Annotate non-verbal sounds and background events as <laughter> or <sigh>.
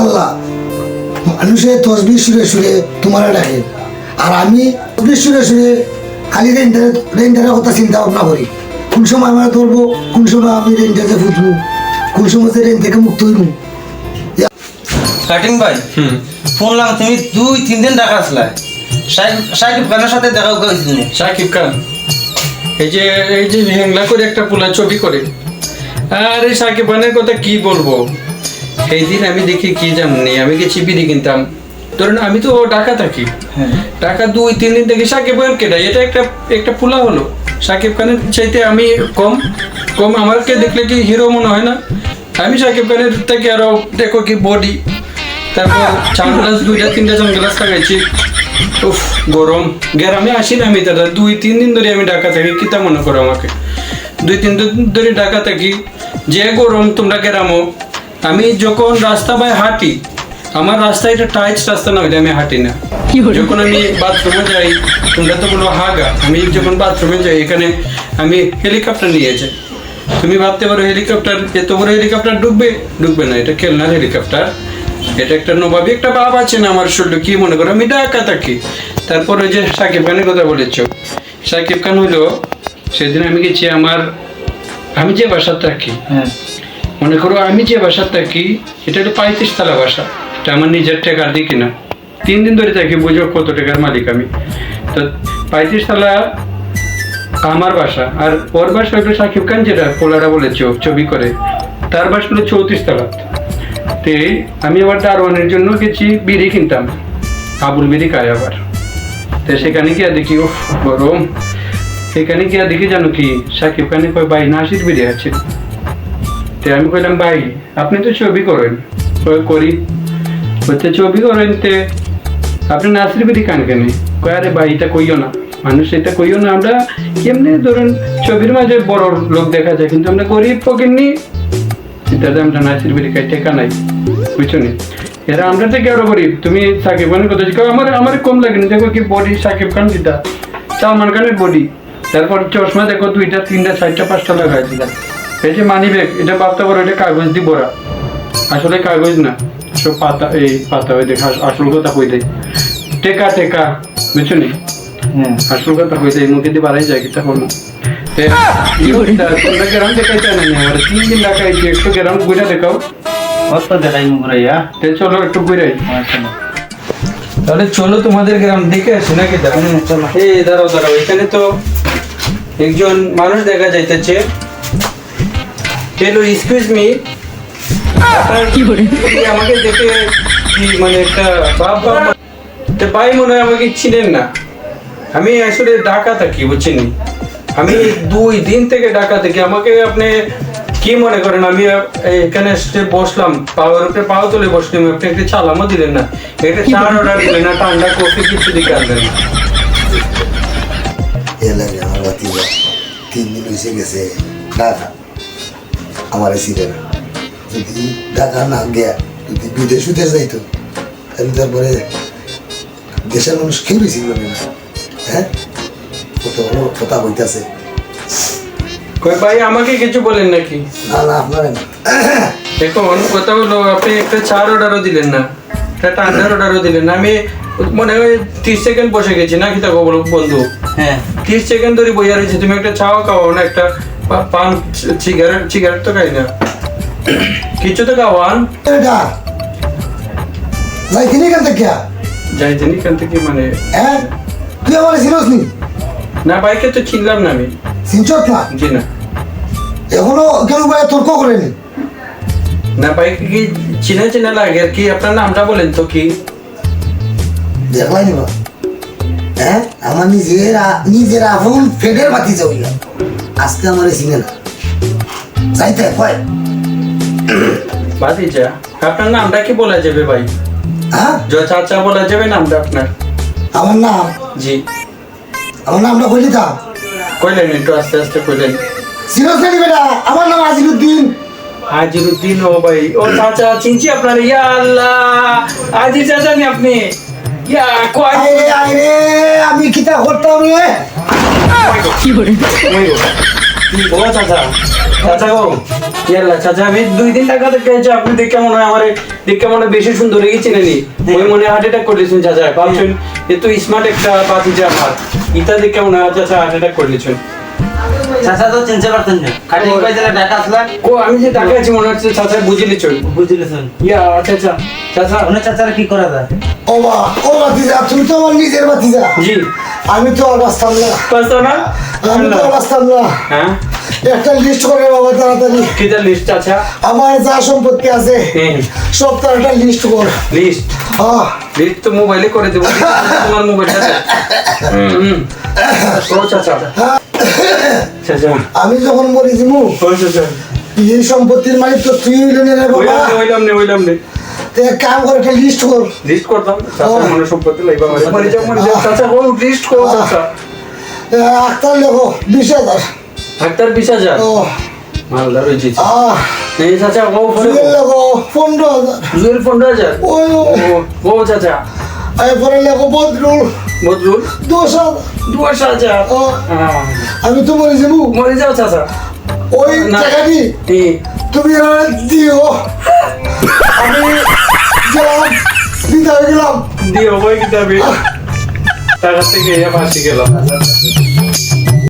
আল্লাহ মানুষে তসবি সুরে সুরে তোমার ডাকে। আর আমি তসবি সুরে সুরে খালি রেন্টারে রেন্টারের কথা চিন্তা ভাবনা করি। কোন সময় আমরা ধরবো কোন সময় আমি রেন্টারে ফুটবো কোন সময় রেন্ট থেকে মুক্ত হইব কাটিং ভাই হুম। শুনলাম তুমি দুই তিন দিন টাকা আসলা। সাকিব খানের সাথে দেখা করেছিল সাকিব খান এই যে এই যে হ্যাংলা করে একটা পোলা ছবি করে। আর এই সাকিব খানের কথা কি বলব? সেই দিন আমি দেখি কি জানি আমি গেছি বিড়ি কিনতাম। ধরুন আমি তো ঢাকা থাকি হ্যাঁ। টাকা দুই তিন দিন থেকে সাকিব খান কেটে এটা একটা একটা পোলা হলো। সাকিব খানের চাইতে আমি কম। কম আমাকে দেখলে কি হিরো মনে হয় না? আমি সাকিব খানের থেকে আরও দেখো কি বডি তারপর সানগ্লাস দুইটা তিনটা সানগ্লাস লাগাইছি। উফ গরম। গ্রামে আসি না আমি দাদা। দুই তিন দিন ধরে আমি ঢাকা থাকি কিতা মনে করো আমাকে? দুই তিন দিন ধরে ঢাকা থাকি। যে গরম তোমরা গ্রামও আমি যখন রাস্তা বাই হাঁটি আমার রাস্তা এটা টাইচ রাস্তা না হইলে আমি হাঁটি না। যখন আমি বাথরুমে যাই তোমরা তো বলো হাগা। আমি যখন বাথরুমে যাই এখানে আমি হেলিকপ্টার নিয়ে যাই তুমি ভাবতে পারো হেলিকপ্টার এত বড় হেলিকপ্টার ডুববে? ডুববে না এটা খেলনার হেলিকপ্টার এটা একটা নবাবী একটা বাপ আছে না আমার শরীরে কি মনে করো? আমি ঢাকা থাকি তারপর ওই যে সাকিব খানের কথা বলেছ। সাকিব খান হলো সেদিন আমি গেছি আমার আমি যে বাসাতে থাকি হ্যাঁ। মনে করো আমি যে বাসা থাকি এটা হলো পঁয়ত্রিশ তলা বাসা। এটা আমার নিজের টাকার দিকে না তিন দিন ধরে থাকি বুঝো কত টাকার মালিক আমি। তো পঁয়ত্রিশ তলা আমার বাসা, আর ওর বাসা হলো সাকিব খান যেটা পোলারা বলেছ ছবি করে। তার বাসা হলো চৌত্রিশ তলা তে আমি আবার দারোয়ানের জন্য গেছি, বিড়ি কিনতাম। আবুল বিড়ি খাই আবার। তো সেখানে গিয়া দেখি ও গরম। সেখানে গিয়া দেখি জানো কি, সাকিব খানে কয় ভাই নাসির বিড়ি আছে। তে আমি কইলাম, ভাই, আপনি তো ছবি করেন। করি। হচ্ছে ছবি করেন তে? আপনি নাসির বিড়ি খান কেন? কয় আরে ভাই, এটা কইও না। মানুষ এটা কইও না। আমরা কেমনি ধরুন ছবির মাঝে বড় লোক দেখা যায়, কিন্তু আমরা গরিব ফকিরনি এটাতে আমরা নাসির বিড়ি খাই টেকা নাই বুঝছ নি? এরা আমরা থেকে আরও গরিব? তুমি সাকিব খানের কথা জিজ্ঞাসা আমার আমার কম লাগে না। দেখো কি বডি সাকিব খান দিতা সালমান খানের বডি তারপর চশমা দেখো দুইটা, তিনটা, চারটা, পাঁচটা লাগাই দিলাম। এই যে মানি ব্যাগ এটা ভাবতে পারো এটা কাগজ দি ভরা। আসলে কাগজ না সব পাতা এই পাতা হয়ে দেখা আসল কথা কই দেয়। টেকা টেকা বুঝছ নি? হ্যাঁ। আসল কথা কই দেয় মুখে দিয়ে বাড়াই যায় কিতা গ্রাম দেখাইতে না আমার তিন দিন দেখাইছি একটু গ্রাম ঘুরে দেখাও। কত দেখাই মুখরাইয়া চলো একটু ঘুরে আচ্ছা। তাহলে চলো তোমাদের গ্রাম দেখে আসি নাকি দাঁড়াও দাঁড়াও এখানে তো একজন মানুষ দেখা যাইতেছে। হ্যালো এক্সকিউজ মি আমাকে দেখে কি মানে একটা বাপ বাপ তো ভাই মনে হয় আমাকে চিনেন না। আমি আসলে ঢাকা থাকি বুঝছেন? আমি দুই দিন থেকে ঢাকা থাকি আমাকে আপনি কি মনে করেন? আমি এখানে এসে বসলাম পাওয়ার উপরে পাওয়া তুলে বসলাম আপনি একটা চালামও দিলেন না। একটা চার অর্ডার দিলেন না ঠান্ডা কফি কিছু দিকে আনলেন না। আমার বাতি তিন দিন হয়েছে গেছে। ঢাকা আমার সিরে না। যদি ঢাকা না গিয়া যদি বিদেশ উদেশ যাইতো তাহলে তারপরে দেশের মানুষ কেউ বেশি না। হ্যাঁ? কত বড় কথা হইতাছে কই ভাই আমাকে কিছু বলেন নাকি? না না আপনার না। এখন কথা হলো আপনি একটা চার অর্ডারও দিলেন না। একটা ঠান্ডার অর্ডারও দিলেন না। আমি মনে হয় তিরিশ সেকেন্ড বসে গেছি না কি তা বন্ধু? হ্যাঁ। তিরিশ সেকেন্ড ধরে বইয়া রয়েছে। তুমি একটা চাও খাওয়াও না একটা পান সিগারেট সিগারেট তো খাই না। কিছু তো খাওয়ান এটা? এখান থেকে? মানে হ্যাঁ? তুই আমার চিনস নি? না বাইকে তো চিনলাম না আমি। চিনছত না? জি না। এখনও কেন করে তর্ক করেনি? না বাইকে কি চিনা চিনা লাগে? কি আপনার নামটা বলেন তো কি? দেখলাই নিবা হ্যাঁ? আমার নিজের নিজের আপন ফেডের বাতি যাইলা আজকে আমার চিনে না যাইতে কয়? বাদি আপনার নামটা কি বলা যাবে ভাই? হ্যাঁ? জ চাচা বলা যাবে নামটা আপনার। আমার নাম? জি। আমার নামটা কইলি তা? কইলেন একটু আস্তে আস্তে কইলেন। সিরিয়াস বেটা আমার নাম আজিরুদ্দিন। হাজিরুদ্দিন ও ভাই। ও চাচা চিনছি আপনার। ইয়া আল্লাহ। আজি চাচা নি আপনি। ইয়া কয়? আরে আরে আমি কিতা করতাম রে? আমি দুই দিন টাকা দেখে আপনি দেখে মনে হয় আমার দেখে মনে বেশি সুন্দর গেছিলেন ওই মনে হার্ট অ্যাটাক করলেছেন চাচা ভাবছেন এ তো স্মার্ট একটা পাতি যে আমার ইটা দেখে মনে হয় চাচা হার্ট অ্যাটাক করলেছেন চাচা তো চিনতে পারতেন না। খালি কই দিলে টাকা আসলা ও আমি যে টাকা আছি মনে হচ্ছে চাচা বুঝলেছেন ইয়া চাচা। চাচা। অনেক চাচার কি করা যায়? ও বা ও তুমি তো আমার নিজের বাতিজা জি। আমি তো বাঁচতাম না। পারতো না? আমি তো বাঁচতাম না। হ্যাঁ? একটা লিস্ট করে বাবা তাড়াতাড়ি। কিটা লিস্ট চাচা? আমার যা সম্পত্তি আছে হ্যাঁ সব তার একটা লিস্ট কর। লিস্ট হ্যাঁ। লিস্ট তো মোবাইলে করে দেবো। <laughs> তোমার মোবাইল আছে হুম। চাচা। চাচা আমি যখন মরি দিমু এই সম্পত্তির মালিক তো তুই হইলে না রে বাবা। ওইলাম নে ওইলাম নে কাম করে একটা লিস্ট কর। লিস্ট করতাম চাচা সম্পত্তি চাচা লিস্ট করো চাচা। এ, আক্তার লেখো বিশ হাজার। বিশ হাজার? ও। মালদার রয়েছে আহ। এই চাচা ও ফোনে লেখো পনেরো হাজার। জুয়েল পনেরো হাজার? ও। ও ও চাচা পরে লেখো বদরুল। বদরুল? দশ দশ হাজার আমি তো মরে যাব। মরে যাও চাচা। ওই। টাকাটি তুমি দিও। আমি গেলাম দিতে গেলাম। দিও ওই কিতাবে। টাকা থেকে পাশে গেলাম।